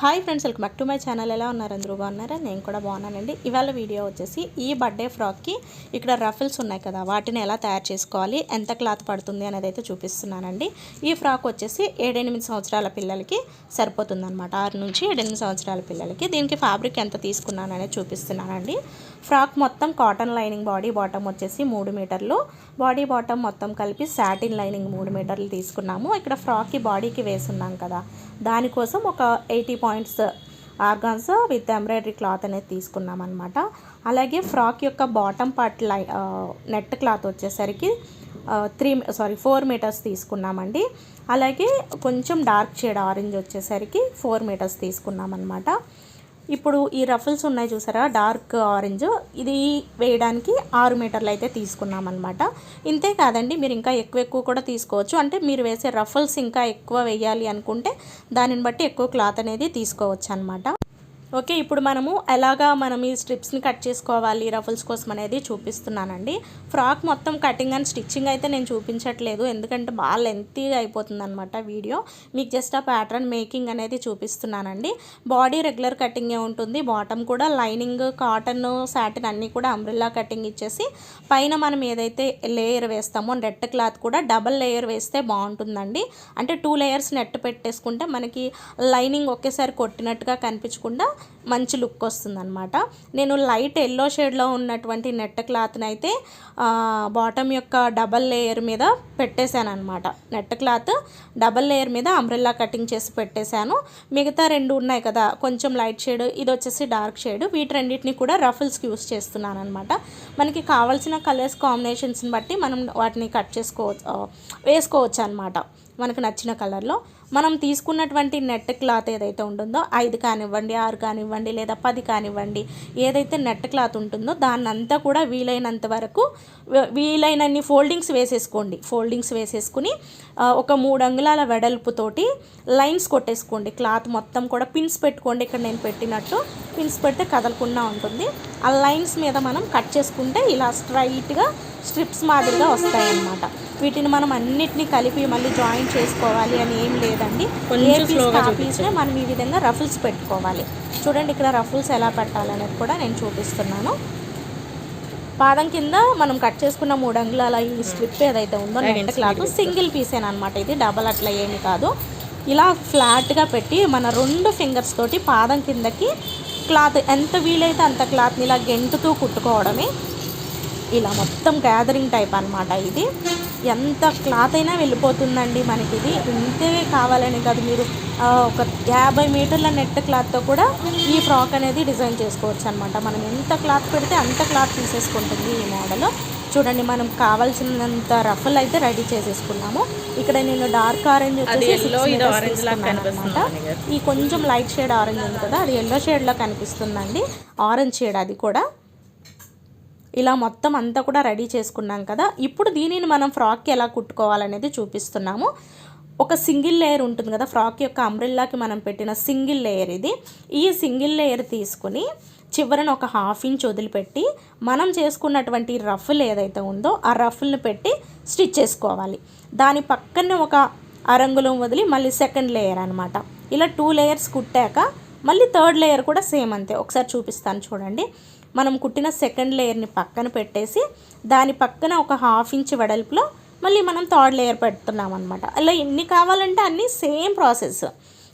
Hi friends welcome back to my channel. ఎలా ఉన్నారు? అందరూ బాగున్నారా? నేను కూడా బాగున్నానండి. ఇవాళ వీడియో వచ్చేసి ఈ బర్త్డే ఫ్రాక్కి ఇక్కడ రఫిల్స్ ఉన్నాయి కదా వాటిని ఎలా తయారు చేసుకోవాలి ఎంత క్లాత్ పడుతుంది అనేది అయితే చూపిస్తున్నానండి. ఈ ఫ్రాక్ వచ్చేసి ఏడెనిమిది సంవత్సరాల పిల్లలకి సరిపోతుంది అనమాట ఆరు నుంచి ఏడెనిమిది సంవత్సరాల పిల్లలకి. దీనికి ఫ్యాబ్రిక్ ఎంత తీసుకున్నాను అనేది చూపిస్తున్నానండి. ఫ్రాక్ మొత్తం కాటన్ లైనింగ్ బాడీ బాటమ్ వచ్చేసి మూడు మీటర్లు. బాడీ బాటమ్ మొత్తం కలిపి సాటిన్ లైనింగ్ మూడు మీటర్లు తీసుకున్నాము. ఇక్కడ ఫ్రాక్కి బాడీకి వేసున్నాం కదా దానికోసం ఒక eighty points organza with embroidery cloth అనేది తీసుకున్నాం అనమాట అలాగే ఫ్రాక్ యొక్క బాటమ్ పార్ట్ లై నెట్ క్లాత్ వచ్చేసరికి త్రీ సారీ ఫోర్ మీటర్స్ తీసుకున్నామండి. అలాగే కొంచెం డార్క్ షేడ్ ఆరెంజ్ వచ్చేసరికి ఫోర్ మీటర్స్ తీసుకున్నాం అనమాట ఇప్పుడు ఈ రఫుల్స్ ఉన్నాయి చూసారా? Dark orange. ఇది వేయడానికి ఆరు మీటర్లు అయితే తీసుకున్నాం అనమాట ఇంతే కాదండి మీరు ఇంకా ఎక్కువ ఎక్కువ కూడా తీసుకోవచ్చు. అంటే మీరు వేసే రఫుల్స్ ఇంకా ఎక్కువ వేయాలి అనుకుంటే దానిని బట్టి ఎక్కువ క్లాత్ అనేది తీసుకోవచ్చు అనమాట ఓకే ఇప్పుడు మనము ఎలాగా మనం ఈ స్ట్రిప్స్ని కట్ చేసుకోవాలి రఫుల్స్ కోసం అనేది చూపిస్తున్నానండి. ఫ్రాక్ మొత్తం కటింగ్ అండ్ స్టిచ్చింగ్ అయితే నేను చూపించట్లేదు ఎందుకంటే బాగా లెంతీగా అయిపోతుంది అనమాట వీడియో. మీకు జస్ట్ ఆ ప్యాటర్న్ మేకింగ్ అనేది చూపిస్తున్నానండి. బాడీ రెగ్యులర్ కటింగే ఉంటుంది బాటమ్ కూడా లైనింగ్ కాటన్ సాటిన్ అన్నీ కూడా అంబ్రిల్లా కటింగ్ ఇచ్చేసి పైన మనం ఏదైతే లేయర్ వేస్తామో నెట్ క్లాత్ కూడా డబల్ లేయర్ వేస్తే బాగుంటుందండి. అంటే టూ లేయర్స్ నెట్ పెట్టేసుకుంటే మనకి లైనింగ్ ఒకేసారి కొట్టినట్టుగా కనిపించకుండా మంచి లుక్ వస్తుందన్నమాట. నేను లైట్ ఎల్లో షేడ్లో ఉన్నటువంటి నెట్ క్లాత్ని అయితే బాటమ్ యొక్క డబల్ లేయర్ మీద పెట్టేశాను అనమాట నెట్ క్లాత్ డబల్ లేయర్ మీద అంబ్రెల్లా కటింగ్ చేసి పెట్టేశాను. మిగతా రెండు ఉన్నాయి కదా కొంచెం లైట్ షేడ్ ఇది వచ్చేసి డార్క్ షేడ్. వీటి రెండింటిని కూడా రఫుల్స్కి యూస్ చేస్తున్నాను అనమాట మనకి కావాల్సిన కలర్స్ కాంబినేషన్స్ని బట్టి మనం వాటిని కట్ చేసుకోవచ్చు వేసుకోవచ్చు అనమాట మనకు నచ్చిన కలర్లో. మనం తీసుకున్నటువంటి నెట్ క్లాత్ ఏదైతే ఉంటుందో ఐదు కానివ్వండి ఆరు కానివ్వండి లేదా పది కానివ్వండి ఏదైతే నెట్ క్లాత్ ఉంటుందో దాన్నంతా కూడా వీలైనంత వరకు వీలైనన్ని ఫోల్డింగ్స్ వేసేసుకోండి. ఫోల్డింగ్స్ వేసేసుకుని ఒక మూడు అంగుళాల వెడల్పుతోటి లైన్స్ కొట్టేసుకోండి. క్లాత్ మొత్తం కూడా పిన్స్ పెట్టుకోండి. ఇక్కడ నేను పెట్టినట్టు పిన్స్ పెడితే కదలకుండా ఉంటుంది. ఆ లైన్స్ మీద మనం కట్ చేసుకుంటే ఇలా స్ట్రైట్గా స్ట్రిప్స్ మాదిరిగా వస్తాయన్నమాట. వీటిని మనం అన్నిటినీ కలిపి మళ్ళీ జాయిన్ చేసుకోవాలి అని ఏం లేదు. లేదండి. ఏ పీస్ మనం ఈ విధంగా రఫుల్స్ పెట్టుకోవాలి. చూడండి ఇక్కడ రఫుల్స్ ఎలా పెట్టాలనేది కూడా నేను చూపిస్తున్నాను. పాదం కింద మనం కట్ చేసుకున్న మూడు అంగుళాల ఈ స్ట్రిప్ ఏదైతే ఉందో నెట్ క్లాత్ సింగిల్ పీసేనమాట ఇది. డబల్ అట్లా ఏమి కాదు. ఇలా ఫ్లాట్గా పెట్టి మన రెండు ఫింగర్స్ తోటి పాదం కిందకి క్లాత్ ఎంత వీలైతే అంత క్లాత్ని ఇలా గెంటుతూ కుట్టుకోవడమే. ఇలా మొత్తం గ్యాదరింగ్ టైప్ అనమాట ఇది. ఎంత క్లాత్ అయినా వెళ్ళిపోతుందండి మనకి ఇది ఇంతే కావాలని కాదు మీరు ఒక యాభై మీటర్ల నెట్ క్లాత్తో కూడా ఈ ఫ్రాక్ అనేది డిజైన్ చేసుకోవచ్చు అనమాట మనం ఎంత క్లాత్ పెడితే అంత క్లాత్ తీసేసుకుంటుంది ఈ మోడల్. చూడండి మనం కావాల్సినంత రఫల్ అయితే రెడీ చేసేసుకున్నాము. ఇక్కడ నేను డార్క్ ఆరెంజ్ అనమాట ఈ కొంచెం లైట్ షేడ్ ఆరెంజ్ ఉంది కదా అది ఎల్లో షేడ్లో కనిపిస్తుందండి. ఆరెంజ్ షేడ్ అది కూడా. ఇలా మొత్తం అంతా కూడా రెడీ చేసుకున్నాం కదా. ఇప్పుడు దీనిని మనం ఫ్రాక్కి ఎలా కుట్టుకోవాలనేది చూపిస్తున్నాము. ఒక సింగిల్ లేయర్ ఉంటుంది కదా ఫ్రాక్ యొక్క అంబ్రిల్లాకి మనం పెట్టిన సింగిల్ లేయర్ ఇది. ఈ సింగిల్ లేయర్ తీసుకుని చివరన ఒక హాఫ్ ఇంచ్ వదిలిపెట్టి మనం చేసుకున్నటువంటి రఫుల్ ఏదైతే ఉందో ఆ రఫుల్ని పెట్టి స్టిచ్ చేసుకోవాలి. దాని పక్కనే ఒక అరంగులం వదిలి మళ్ళీ సెకండ్ లేయర్ అనమాట ఇలా టూ లేయర్స్ కుట్టాక మళ్ళీ థర్డ్ లేయర్ కూడా సేమ్ అంతే. ఒకసారి చూపిస్తాను చూడండి. మనం కుట్టిన సెకండ్ లేయర్ని పక్కన పెట్టేసి దాని పక్కన ఒక హాఫ్ ఇంచ్ వెడల్పులో మళ్ళీ మనం థర్డ్ లేయర్ పెడుతున్నాం అనమాట అలా ఎన్ని కావాలంటే అన్నీ సేమ్ ప్రాసెస్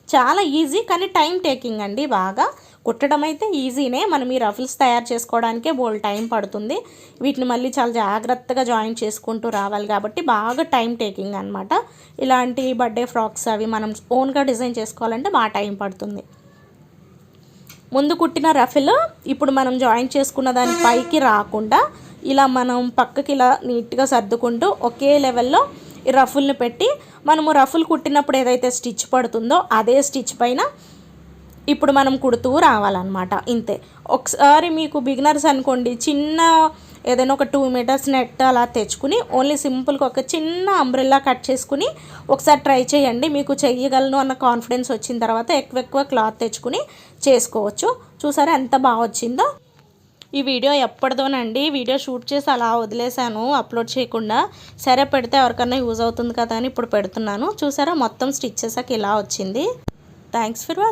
చాలా ఈజీ కానీ టైం టేకింగ్ అండి బాగా. కుట్టడం అయితే ఈజీనే మనం ఈ రఫిల్స్ తయారు చేసుకోవడానికే బోల్ టైం పడుతుంది. వీటిని మళ్ళీ చాలా జాగ్రత్తగా జాయిన్ చేసుకుంటూ రావాలి కాబట్టి బాగా టైం టేకింగ్ అనమాట ఇలాంటి బర్త్డే ఫ్రాక్స్ అవి మనం ఓన్గా డిజైన్ చేసుకోవాలంటే బాగా టైం పడుతుంది. ముందు కుట్టిన రఫిల్ ఇప్పుడు మనం జాయిన్ చేసుకున్న దాని పైకి రాకుండా ఇలా మనం పక్కకి ఇలా నీట్గా సర్దుకుంటూ ఒకే లెవెల్లో ఈ రఫుల్ని పెట్టి మనము రఫుల్ కుట్టినప్పుడు ఏదైతే స్టిచ్ పడుతుందో అదే స్టిచ్ పైన ఇప్పుడు మనం కుడుతూ రావాలన్నమాట. ఇంతే. ఒకసారి మీకు బిగినర్స్ అనుకోండి చిన్న ఏదైనా ఒక టూ మీటర్స్ నెట్ అలా తెచ్చుకుని ఓన్లీ సింపుల్గా ఒక చిన్న అంబ్రెల్లా కట్ చేసుకుని ఒకసారి ట్రై చేయండి. మీకు చెయ్యగలను అన్న కాన్ఫిడెన్స్ వచ్చిన తర్వాత ఎక్కువ ఎక్కువ క్లాత్ తెచ్చుకుని చేసుకోవచ్చు. చూసారా ఎంత బాగా వచ్చిందో? ఈ వీడియో ఎప్పటిదోనండి. వీడియో షూట్ చేసి అలా వదిలేశాను అప్లోడ్ చేయకుండా. సరే పెడితే ఎవరికన్నా యూజ్ అవుతుంది కదా అని ఇప్పుడు పెడుతున్నాను. చూసారా మొత్తం స్టిచ్ చేసాక ఇలా వచ్చింది. Thanks for watch